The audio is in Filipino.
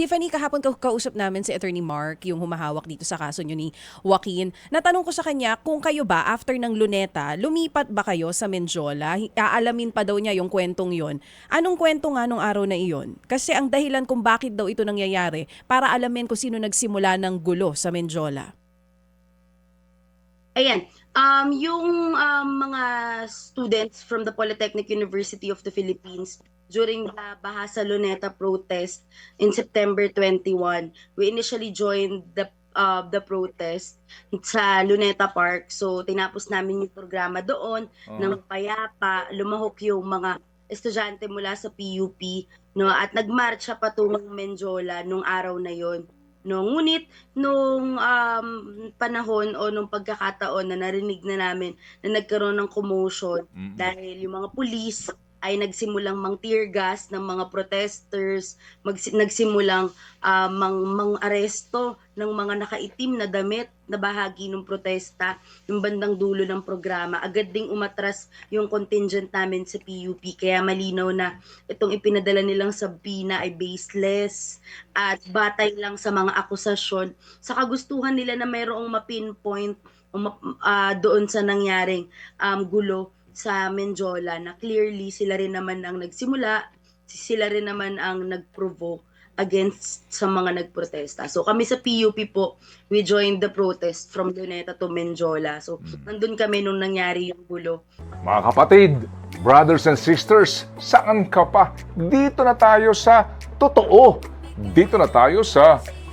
Tiffany, kahapon ka- kausap namin si Attorney Mark, yung humahawak dito sa kaso nyo ni Joaquin. Natanong ko sa kanya kung kayo ba, after ng luneta, lumipat ba kayo sa Menjola? Aalamin pa daw niya yung kwentong yon. Anong kwento nga nung araw na iyon? Kasi ang dahilan kung bakit daw ito nangyayari, para alamin kung sino nagsimula ng gulo sa Menjola. Ayan, um, yung um, mga students from the Polytechnic University of the Philippines during the Bahasa Luneta protest in September 21, we initially joined the uh, the protest sa Luneta Park. So, tinapos namin yung programa doon ng payapa, lumahok yung mga estudyante mula sa PUP, no, at nagmarcha patungong Menjola nung araw na yon. No, ngunit nung um, panahon o nung pagkakataon na narinig na namin na nagkaroon ng commotion Mm-mm. dahil yung mga pulis ay nagsimulang mang tear gas ng mga protesters, magsi- nagsimulang ah, mang, mang aresto ng mga nakaitim na damit na bahagi ng protesta, yung bandang dulo ng programa. Agad ding umatras yung contingent namin sa PUP, kaya malinaw na itong ipinadala nilang sabina ay baseless at batay lang sa mga akusasyon sa kagustuhan nila na mayroong mapinpoint ma- ah, doon sa nangyaring um, gulo sa Menjola na clearly sila rin naman ang nagsimula, sila rin naman ang nag-provoke against sa mga nagprotesta. So kami sa PUP po, we joined the protest from Luneta to Menjola. So nandun kami nung nangyari yung gulo. Mga kapatid, brothers and sisters, saan ka pa? Dito na tayo sa totoo. Dito na tayo sa